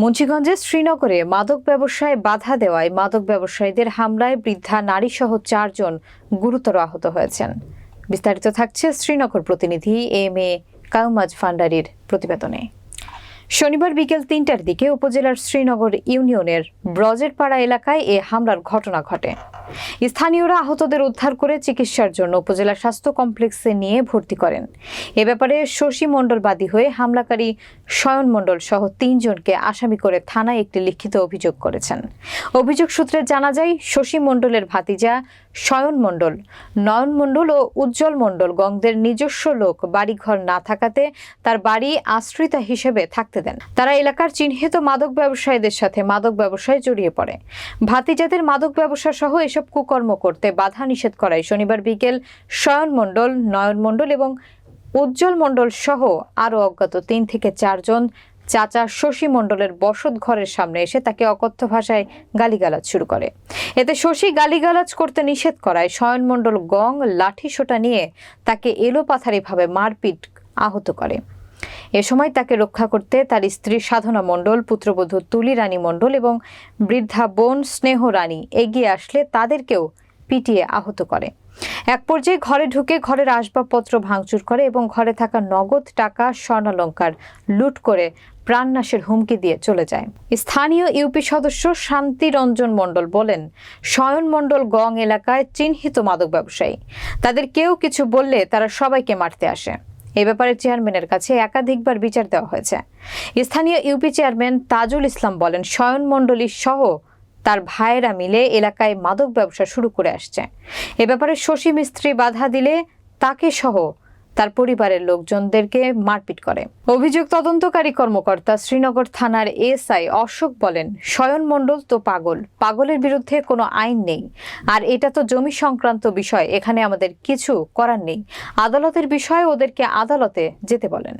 মুন্সিগঞ্জের শ্রীনগরে মাদক ব্যবসায় বাধা দেওয়ায় মাদক ব্যবসায়ীদের হামলায় বৃদ্ধা নারীসহ চারজন গুরুতর আহত হয়েছেন। বিস্তারিত থাকছে শ্রীনগর প্রতিনিধি এম এ কাউমাজ ফান্ডারির প্রতিবেদনে। শনিবার বিকেল তিনটার দিকে উপজেলার শ্রীনগর ইউনিয়নের ব্রজেরপাড়া এলাকায় এ হামলার ঘটনা ঘটে। স্থানীয়রা আহতদের উদ্ধার করে চিকিৎসার জন্য উপজেলা স্বাস্থ্য কমপ্লেক্সে নিয়ে ভর্তি করেন। এ ব্যাপারে শশী মণ্ডল বাদী হয়ে হামলাকারী শয়ন মণ্ডল সহ তিনজনকে আসামি করে থানায় একটি লিখিত অভিযোগ করেছেন। অভিযোগ সূত্রে জানা যায়, শশী মণ্ডলের ভাতিজা শয়ন মণ্ডল, নয়ন মণ্ডল ও উজ্জ্বল মণ্ডল গঙ্গদের নিজস্ব লোক, বাড়িঘর না থাকাতে তার বাড়ি আশ্রিতা হিসেবে থাকতে দেন। তারা এলাকার চিহ্নিত মাদক ব্যবসায়ীদের সাথে মাদক ব্যবসায় জড়িয়ে পড়ে। ভাতিজাদের মাদক ব্যবসা সহ এসব কুকর্ম করতে বাধা নিষেধ করায় শনিবার বিকেল শয়ন মণ্ডল, নয়ন এবং উজ্জ্বল মণ্ডল সহ আরও অজ্ঞাত তিন থেকে চারজন। চাচা শশী মণ্ডলের বসত ঘরের সামনে এসে তাকে অকথ্য ভাষায় গালিগালাজ শুরু করে। এতে শশী গালিগালাজ করতে নিষেধ করায় শয়ন গং লাঠি সোটা নিয়ে তাকে এলোপাথারিভাবে মারপিট আহত করে। এ সময় তাকে রক্ষা করতে তার স্ত্রী সাধনা মণ্ডল, পুত্রবধূ তুলি রানী মণ্ডল এবং বৃদ্ধা বোন স্নেহ রানী এগিয়ে আসলে তাদেরকেও পিটিয়ে আহত করে। এক পর্যায়ে ঘরে ঢুকে ঘরের আসবাবপত্র ভাঙচুর করে এবং ঘরে থাকা নগদ টাকা, স্বর্ণালঙ্কার লুট করে প্রাণনাশের হুমকি দিয়ে চলে যায়। স্থানীয় ইউপি সদস্য শান্তি রঞ্জন মণ্ডল বলেন, শয়ন মণ্ডল গং এলাকায় চিহ্নিত মাদক ব্যবসায়ী। তাদের কেউ কিছু বললে তারা সবাইকে মারতে আসে। এ ব্যাপারে চেয়ারম্যানের কাছে একাধিকবার বিচার দেওয়া হয়েছে। স্থানীয় ইউপি চেয়ারম্যান তাজুল ইসলাম বলেন, শয়ন মণ্ডলী সহ তার ভাইয়েরা মিলে এলাকায় মাদক ব্যবসা শুরু করে আসছে। এ ব্যাপারে শশী মিস্ত্রি বাধা দিলে তাকে সহ তার পরিবারের লোকজনদেরকে মারপিট করে। অভিযোগ তদন্তকারী কর্মকর্তা শ্রীনগর থানার এসআই অশোক বলেন, শয়ন মণ্ডল তো পাগল। পাগলের বিরুদ্ধে কোনো আইন নেই। আর এটা তো জমি সংক্রান্ত বিষয়। এখানে আমাদের কিছু করার নেই। আদালতের বিষয়ে ওদেরকে আদালতে যেতে বলেন।